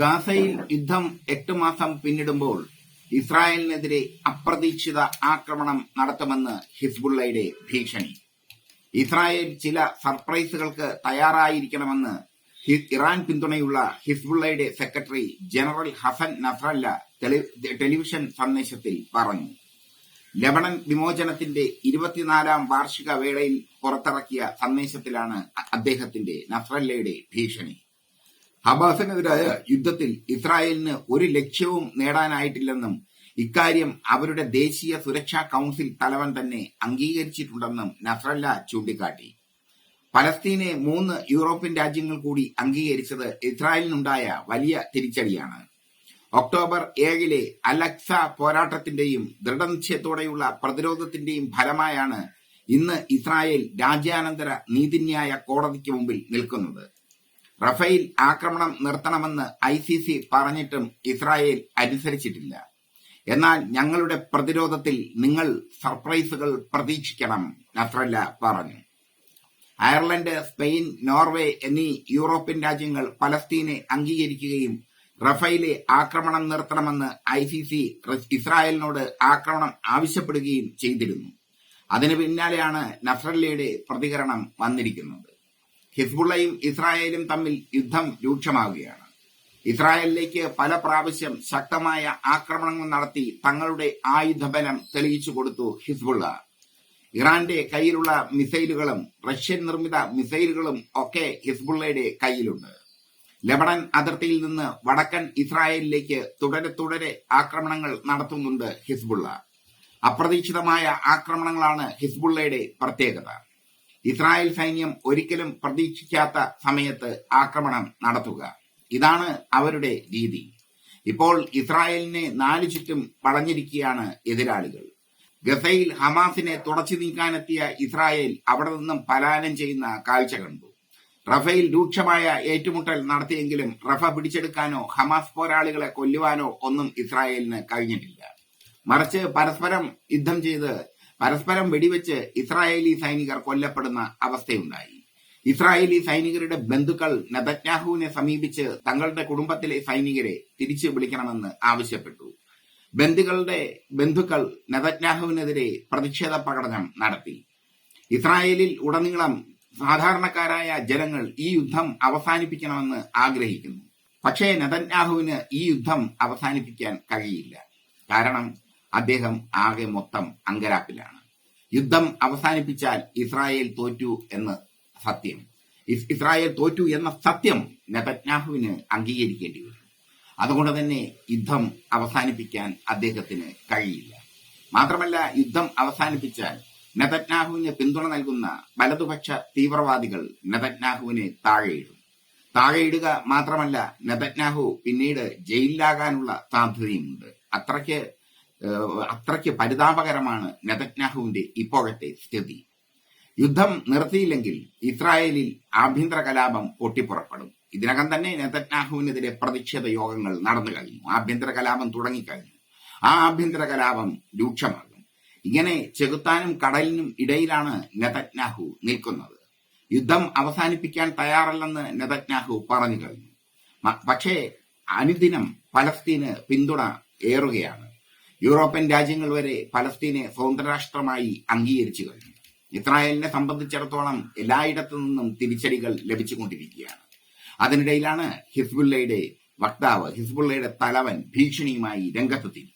ഗാസയിൽ യുദ്ധം എട്ട് മാസം പിന്നിടുമ്പോൾ ഇസ്രായേലിനെതിരെ അപ്രതീക്ഷിത ആക്രമണം നടത്തുമെന്ന് ഹിസ്ബുള്ളയുടെ ഭീഷണി. ഇസ്രായേൽ ചില സർപ്രൈസുകൾക്ക് തയ്യാറായിരിക്കണമെന്ന് ഇറാൻ പിന്തുണയുള്ള ഹിസ്ബുള്ളയുടെ secretary general Hassan Nasrallah television സന്ദേശത്തിൽ പറഞ്ഞു. ലബണൻ വിമോചനത്തിന്റെ ഇരുപത്തിനാലാം വാർഷിക വേളയിൽ പുറത്തിറക്കിയ സന്ദേശത്തിലാണ് അദ്ദേഹത്തിന്റെ നസ്രല്ലയുടെ ഭീഷണി. ഹമാസിനെതിരായ യുദ്ധത്തിൽ ഇസ്രായേലിന് ഒരു ലക്ഷ്യവും നേടാനായിട്ടില്ലെന്നും ഇക്കാര്യം അവരുടെ ദേശീയ സുരക്ഷാ കൌൺസിൽ തലവൻ തന്നെ അംഗീകരിച്ചിട്ടുണ്ടെന്നും നസ്രല്ല ചൂണ്ടിക്കാട്ടി. പലസ്തീനെ മൂന്ന് യൂറോപ്യൻ രാജ്യങ്ങൾ കൂടി അംഗീകരിച്ചത് ഇസ്രായേലിനുണ്ടായ വലിയ തിരിച്ചടിയാണ്. ഒക്ടോബർ ഏഴിലെ അലക്സ പോരാട്ടത്തിന്റെയും ദൃഢനിശ്ചയത്തോടെയുള്ള പ്രതിരോധത്തിന്റെയും ഫലമായാണ് ഇന്ന് ഇസ്രായേൽ രാജ്യാനന്തര നീതിന്യായ കോടതിക്ക് മുമ്പിൽ നിൽക്കുന്നത്. റഫേൽ ആക്രമണം നിർത്തണമെന്ന് ഐ സി സി പറഞ്ഞിട്ടും ഇസ്രായേൽ അനുസരിച്ചിട്ടില്ല. എന്നാൽ ഞങ്ങളുടെ പ്രതിരോധത്തിൽ നിങ്ങൾ സർപ്രൈസുകൾ പ്രതീക്ഷിക്കണം നസ്രല്ല പറഞ്ഞു. അയർലൻഡ് സ്പെയിൻ നോർവേ എന്നീ യൂറോപ്യൻ രാജ്യങ്ങൾ പലസ്തീനെ അംഗീകരിക്കുകയും റഫേലെ ആക്രമണം നിർത്തണമെന്ന് ഐ സി സി ഇസ്രായേലിനോട് ആക്രമണം ആവശ്യപ്പെടുകയും ചെയ്തിരുന്നു. അതിനു പിന്നാലെയാണ് നസ്രല്ലയുടെ പ്രതികരണം വന്നിരിക്കുന്നത്. ഹിസ്ബുള്ളയും ഇസ്രായേലും തമ്മിൽ യുദ്ധം രൂക്ഷമാവുകയാണ്. ഇസ്രായേലിലേക്ക് പല പ്രാവശ്യം ശക്തമായ ആക്രമണങ്ങൾ നടത്തി തങ്ങളുടെ ആയുധബലം തെളിയിച്ചു കൊടുത്തു ഹിസ്ബുള്ള. ഇറാന്റെ കയ്യിലുള്ള മിസൈലുകളും റഷ്യൻ നിർമ്മിത മിസൈലുകളും ഒക്കെ ഹിസ്ബുള്ളയുടെ കയ്യിലുണ്ട്. ലബണൻ അതിർത്തിയിൽ നിന്ന് വടക്കൻ ഇസ്രായേലിലേക്ക് തുടരെ തുടരെ ആക്രമണങ്ങൾ നടത്തുന്നുണ്ട് ഹിസ്ബുള്ള. അപ്രതീക്ഷിതമായ ആക്രമണങ്ങളാണ് ഹിസ്ബുള്ളയുടെ പ്രത്യേകത. ഇസ്രായേൽ സൈന്യം ഒരിക്കലും പ്രതീക്ഷിക്കാത്ത സമയത്ത് ആക്രമണം നടത്തുക. ഇതാണ് അവരുടെ രീതി. ഇപ്പോൾ ഇസ്രായേലിനെ നാലു ചുറ്റും വളഞ്ഞിരിക്കുകയാണ് എതിരാളികൾ. ഗസയിൽ ഹമാസിനെ തുടച്ചു നീക്കാനെത്തിയ ഇസ്രായേൽ അവിടെ നിന്നും പലായനം ചെയ്യുന്ന കാഴ്ച കണ്ടു. റഫയിൽ രൂക്ഷമായ ഏറ്റുമുട്ടൽ നടത്തിയെങ്കിലും റഫ പിടിച്ചെടുക്കാനോ ഹമാസ് പോരാളികളെ കൊല്ലുവാനോ ഒന്നും ഇസ്രായേലിന് കഴിഞ്ഞിട്ടില്ല. മറിച്ച് പരസ്പരം യുദ്ധം ചെയ്ത് പരസ്പരം വെടിവെച്ച് ഇസ്രായേലി സൈനികർ കൊല്ലപ്പെടുന്ന അവസ്ഥയുണ്ടായി. ഇസ്രായേലി സൈനികരുടെ ബന്ധുക്കൾ നെതന്യാഹുവിനെ സമീപിച്ച് തങ്ങളുടെ കുടുംബത്തിലെ സൈനികരെ തിരിച്ചു വിളിക്കണമെന്ന് ആവശ്യപ്പെട്ടു. ബന്ധുക്കളുടെ ബന്ധുക്കൾ നെതന്യാഹുവിനെതിരെ പ്രതിഷേധ പ്രകടനം നടത്തി. ഇസ്രായേലിൽ ഉടനീളം സാധാരണക്കാരായ ജനങ്ങൾ ഈ യുദ്ധം അവസാനിപ്പിക്കണമെന്ന് ആഗ്രഹിക്കുന്നു. പക്ഷേ നെതന്യാഹുവിന് ഈ യുദ്ധം അവസാനിപ്പിക്കാൻ കഴിയില്ല. കാരണം അദ്ദേഹം ആകെ മൊത്തം അങ്കരാപ്പിലാണ്. യുദ്ധം അവസാനിപ്പിച്ചാൽ ഇസ്രായേൽ തോറ്റു എന്ന് സത്യം. ഇസ്രായേൽ തോറ്റു എന്ന സത്യം നെതന്യാഹുവിന് അംഗീകരിക്കേണ്ടി വരും. അതുകൊണ്ട് തന്നെ യുദ്ധം അവസാനിപ്പിക്കാൻ അദ്ദേഹത്തിന് കഴിയില്ല. മാത്രമല്ല യുദ്ധം അവസാനിപ്പിച്ചാൽ നെതന്യാഹുവിന് പിന്തുണ നൽകുന്ന വലതുപക്ഷ തീവ്രവാദികൾ നെതന്യാഹുവിനെ താഴെയിടും. താഴെയിടുക മാത്രമല്ല നെതന്യാഹു പിന്നീട് ജയിലിലാകാനുള്ള സാധ്യതയുമുണ്ട്. അത്രയ്ക്ക് അത്രയ്ക്ക് പരിതാപകരമാണ് നെതന്യാഹുവിന്റെ ഇപ്പോഴത്തെ സ്ഥിതി. യുദ്ധം നിർത്തിയില്ലെങ്കിൽ ഇസ്രായേലിൽ ആഭ്യന്തര കലാപം പൊട്ടിപ്പുറപ്പെടും. ഇതിനകം തന്നെ നെതന്യാഹുവിനെതിരെ പ്രതിഷേധ യോഗങ്ങൾ നടന്നു കഴിഞ്ഞു. ആഭ്യന്തര കലാപം തുടങ്ങിക്കഴിഞ്ഞു. ആ ആഭ്യന്തര കലാപം രൂക്ഷമാകും. ഇങ്ങനെ ചെകുത്താനും കടലിനും ഇടയിലാണ് നെതന്യാഹു നിൽക്കുന്നത്. യുദ്ധം അവസാനിപ്പിക്കാൻ തയ്യാറല്ലെന്ന് നെതന്യാഹു പറഞ്ഞു കഴിഞ്ഞു. പക്ഷേ അനുദിനം പലസ്തീന് പിന്തുണ ഏറുകയാണ്. യൂറോപ്യൻ രാജ്യങ്ങൾ വരെ പലസ്തീനെ സ്വതന്ത്ര രാഷ്ട്രമായി അംഗീകരിച്ചു കഴിഞ്ഞു. ഇസ്രായേലിനെ സംബന്ധിച്ചിടത്തോളം എല്ലായിടത്തു നിന്നും തിരിച്ചടികൾ ലഭിച്ചുകൊണ്ടിരിക്കുകയാണ്. അതിനിടയിലാണ് ഹിസ്ബുള്ളയുടെ വക്താവ് ഹിസ്ബുള്ളയുടെ തലവൻ ഭീഷണിയുമായി രംഗത്തെത്തിയിരിക്കുന്നത്.